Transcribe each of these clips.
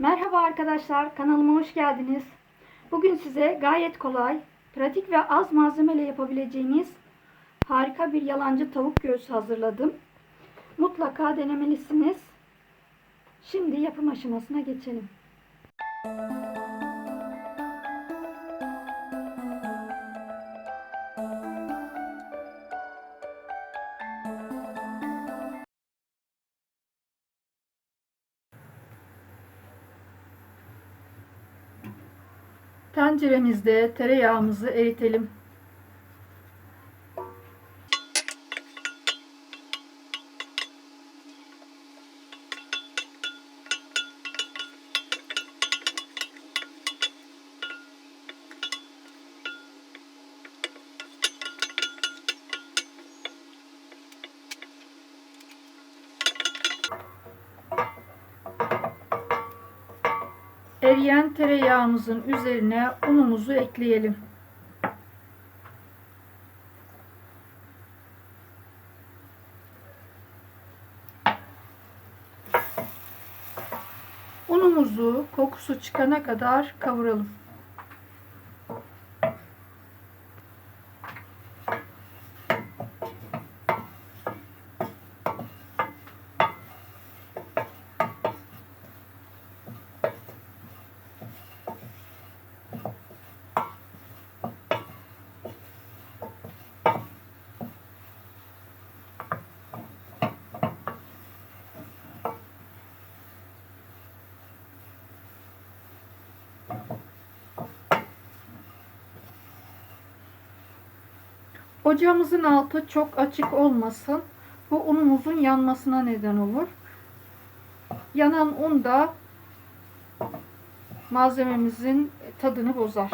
Merhaba arkadaşlar, kanalıma hoş geldiniz. Bugün size gayet kolay, pratik ve az malzemeyle yapabileceğiniz harika bir yalancı tavuk göğsü hazırladım. Mutlaka denemelisiniz. Şimdi yapım aşamasına geçelim. Tenceremizde tereyağımızı eritelim. Eriyen tereyağımızın üzerine unumuzu ekleyelim. Unumuzu kokusu çıkana kadar kavuralım. Ocağımızın altı çok açık olmasın. Bu unumuzun yanmasına neden olur. Yanan un da malzememizin tadını bozar.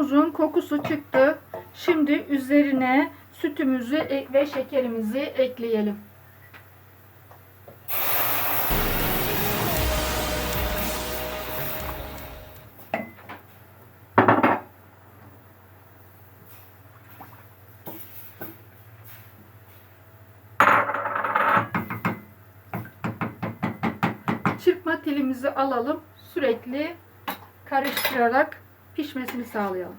Unumuzun kokusu çıktı. Şimdi üzerine sütümüzü e- ve şekerimizi ekleyelim. Çırpma telimizi alalım. Sürekli karıştırarak pişmesini sağlayalım.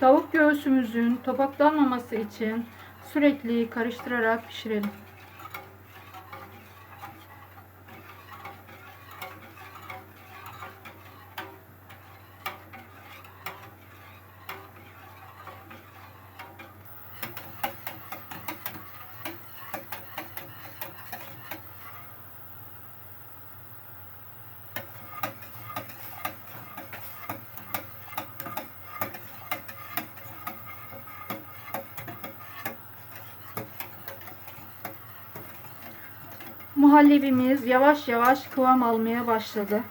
Tavuk göğsümüzün topaklanmaması için sürekli karıştırarak pişirelim. Muhallebimiz yavaş yavaş kıvam almaya başladı.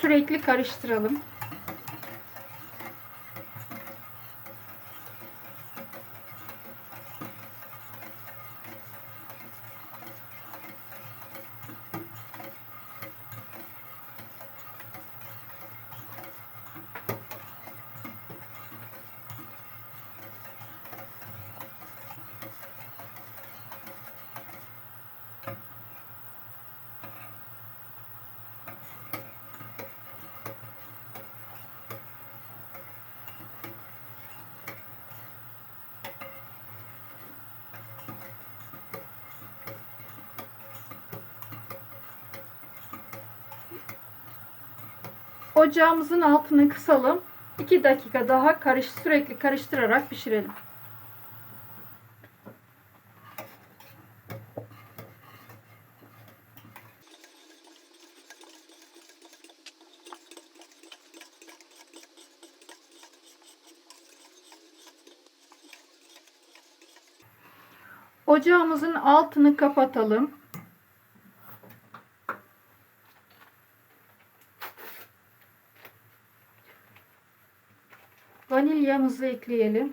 Sürekli karıştıralım. Ocağımızın altını kısalım. 2 dakika daha karış sürekli karıştırarak pişirelim. Ocağımızın altını kapatalım. Vanilyamızı ekleyelim.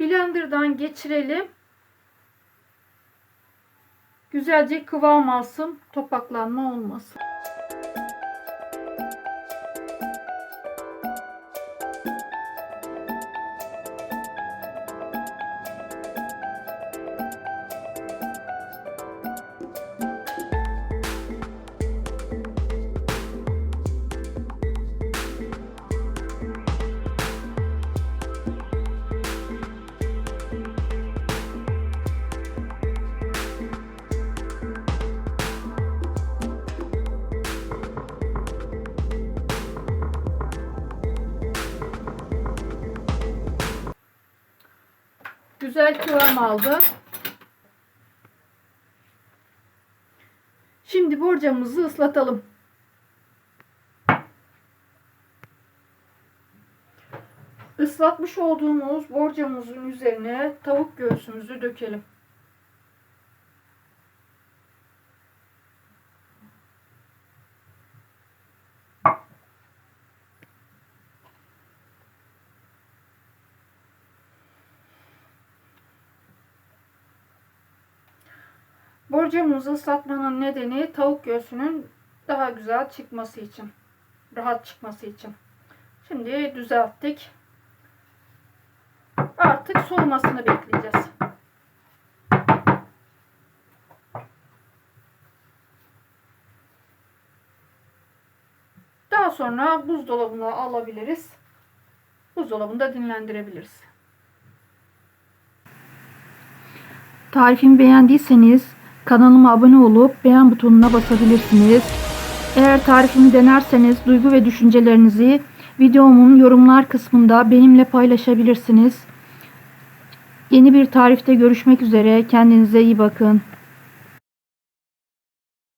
Blender'dan geçirelim. Güzelce kıvam alsın, topaklanma olmasın. Güzel kıvam aldı. Şimdi borcamımızı ıslatalım. Islatmış olduğumuz borcamızın üzerine tavuk göğsümüzü dökelim. Borcamımızı ıslatmanın nedeni tavuk göğsünün daha güzel çıkması için. Rahat çıkması için. Şimdi düzelttik. Artık soğumasını bekleyeceğiz. Daha sonra buzdolabına alabiliriz. Buzdolabında dinlendirebiliriz. Tarifimi beğendiyseniz kanalıma abone olup beğen butonuna basabilirsiniz. Eğer tarifimi denerseniz duygu ve düşüncelerinizi videomun yorumlar kısmında benimle paylaşabilirsiniz. Yeni bir tarifte görüşmek üzere. Kendinize iyi bakın.